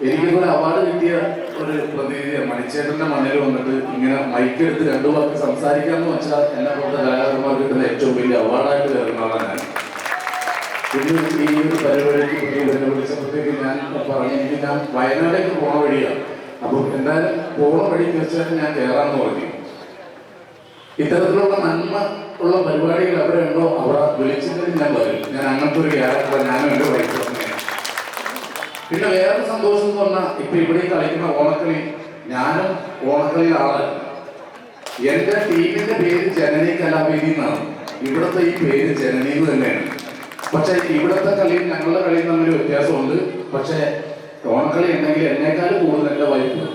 എനിക്കിതൊരു award കിട്ടിയ ഒരു പ്രതിനിധി മണിച്ചേട്ടന്റെ മണ്ണിൽ വന്നിട്ട് ഇങ്ങനെ മൈക്ക് എടുത്ത് രണ്ടു വാക്ക് സംസാരിക്കാന്ന് വെച്ചാൽ എന്നെ പോലത്തെ കലാകാരന്മാർ കിട്ടുന്ന ഏറ്റവും വലിയ അവാർഡായിട്ട് ഞാൻ. ഇന്ന് ഈ ഒരു പരിപാടിക്ക് എന്നെ വിളിച്ചപ്പോഴത്തേക്ക് ഞാൻ പറഞ്ഞു എനിക്ക് ഞാൻ വയനാടേക്ക് പോണ വഴിയാണ് അപ്പോൾ എന്തായാലും പോണ വഴി തീർച്ചയായിട്ടും ഞാൻ കയറാമെന്ന് പറഞ്ഞു. ഇത്തരത്തിലുള്ള നന്മ ഉള്ള പരിപാടികൾ എവിടെയുണ്ടോ അവിടെ വിളിച്ചിട്ട് ഞാൻ പറയും ഞാൻ അങ്ങനത്തെ ഒരു ക്യാരക്ടർ ഞാനും എന്റെ വൈഫ് പിന്നെ വേറെ സന്തോഷം എന്ന് പറഞ്ഞാൽ ഇപ്പൊ ഇവിടെ കളിക്കുന്ന ഓണക്കളി ഞാനും ഓണക്കളിയിൽ ആളല്ല എന്റെ ടീമിന്റെ പേര് ജനനി കലാവേദി എന്നാണ് ഇവിടുത്തെ ഈ പേര് ജനനി തന്നെയാണ്. പക്ഷെ ഇവിടുത്തെ കളിയും ഞങ്ങളുടെ കളിയും തമ്മിൽ വ്യത്യാസമുണ്ട്. പക്ഷെ ഓണക്കളി ഉണ്ടെങ്കിൽ എന്നെക്കാൾ കൂടുതൽ എന്റെ വൈഫ്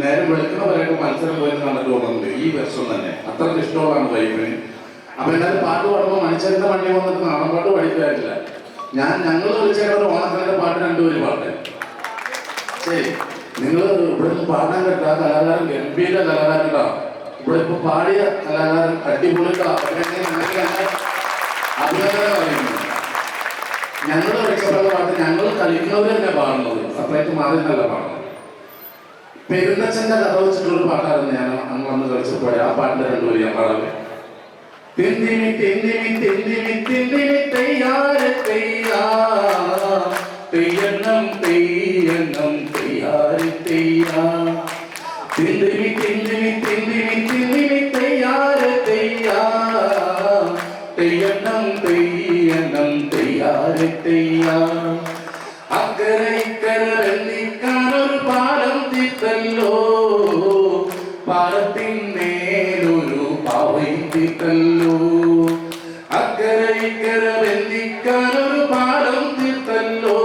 നേരം വെളുക്കുന്ന മത്സരം പോയി കണ്ടിട്ട് പോകുന്നുണ്ട്. ഈ വർഷം തന്നെ. അത്രയ്ക്ക് ഇഷ്ടമുള്ളതാണ് വൈഫിന് അപ്പൊ എന്നാലും പാട്ട് പാടുമ്പോൾ മനുഷ്യരുടെ വണ്ടി വന്നിട്ട് നാടൻ പാട്ട് പഠിക്കാറില്ല ഞാൻ ഞങ്ങൾ വിളിച്ചേക്കുന്ന ഒരു ഓണക്കളിയുടെ പാട്ട് രണ്ടുപേരും പാട്ട് ശരി. നിങ്ങൾ ഇവിടെ പാടാൻ കേട്ട കലാകാരൻ ഗംഭീര കലാകാരൻ കേട്ടോ. ഇവിടെ ഇപ്പൊ പാടിയ കലാകാരൻ അടിപൊളി അഭിനന്ദനം പറയുന്നു. ഞങ്ങൾ രക്ഷപ്പെട്ട പാട്ട് ഞങ്ങൾ കളിക്കുന്നവർ തന്നെ പാടുന്നത്. സെപ്പറേറ്റ് മാറി നല്ല പാടുന്നത്. പെരുന്നച്ചന്റെ കഥ വെച്ചിട്ടുള്ള പാട്ടായിരുന്നു ഞാൻ അന്ന് വന്ന് കളിച്ചപ്പോഴേ ആ പാട്ടിന്റെ രണ്ടുപേരും ഞാൻ പാടാറ് തിന്തിമി തിന്തിമി തിന്തിമി തിന്തിമി തെയ്യാറ് തെയ്യാ. തെയ്യണ്ണം തെയ്യണ്ണം തെയ്യാറ് തെയ്യാ. തിന്തിമി തിന്തിമി തിന്തിമി തിന്തിമി തെയ്യാറ് തെയ്യാ. തെയ്യണ്ണം തെയ്യണ്ണം തെയ്യാറ് തെയ്യാ. അക്കരെ ഇക്കരെ വെള്ളിക്കാനൊരു പാലം തിത്തല്ലോ പാലത്തിൻ പാവയും തീർത്തല്ലോ അക്കരെ ഇക്കരെ വെള്ളിക്കാനൊരു പാലം തീർത്തല്ലോ.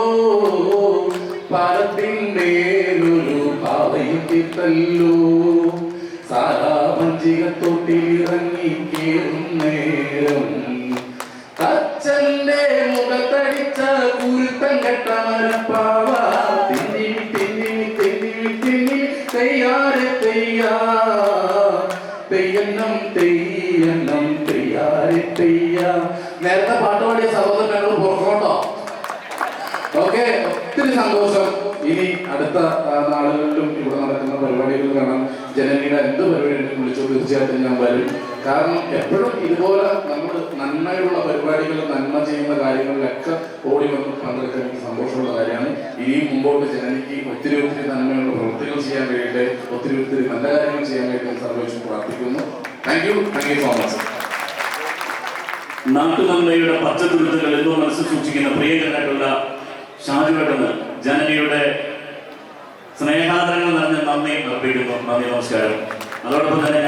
പാലത്തിന്മേലൊരു പാവയും തീർത്തല്ലോ. സാരാ പഞ്ചികത്തൊട്ടിലിറങ്ങി കേറും നേരം അച്ഛന്റെ മുഖത്തടിച്ച കുരുത്തം കെട്ട മരപ്പാവ തെയ്യണ്ണം തെയ്യണ്ണം തെയ്യാറ് തെയ്യ നേരത്തെ പാട്ട് പാടിയ സഹോദരൻ ഞങ്ങൾ പുറത്തോട്ടോ? ഓക്കെ ഒത്തിരി സന്തോഷം. ഇനി അടുത്ത നാളുകളിലും ഇവിടെ നടക്കുന്ന പരിപാടികൾ കാണാൻ ജനനിയുടെ എന്ത് പരിപാടി ഉണ്ടെങ്കിലും വിളിച്ചോ തീർച്ചയായിട്ടും ഞാൻ വരും. കാരണം എപ്പോഴും ഇതുപോലെ നമ്മൾ നന്മയുള്ള പരിപാടികൾ നന്മ ചെയ്യുന്ന കാര്യങ്ങളിലൊക്കെ ഓടി വന്ന് പങ്കെടുക്കാൻ എനിക്ക് സന്തോഷമുള്ള കാര്യമാണ്. ഇനി മുമ്പോട്ട് ജനനിക്ക് ഒത്തിരി ഒത്തിരി നന്മയുള്ള പ്രവൃത്തികൾ ചെയ്യാൻ കഴിയട്ടെ ഒത്തിരി ഒത്തിരി നല്ല കാര്യങ്ങൾ ചെയ്യാൻ കഴിയട്ടെ സർവേഷൻ പ്രാർത്ഥിക്കുന്നു. Thank you thank you so much നാട്ടുനന്മയുടെ പച്ചത്തുരുത്തുകൾ എന്തോ മനസ്സിൽ സൂക്ഷിക്കുന്ന പ്രിയങ്കരനായിട്ടുള്ള ഷാജുവേട്ടന് ജനനിയുടെ സ്നേഹാദരങ്ങൾ നന്ദി അർപ്പിക്കുന്നു നന്ദി നമസ്കാരം. അതോടൊപ്പം തന്നെ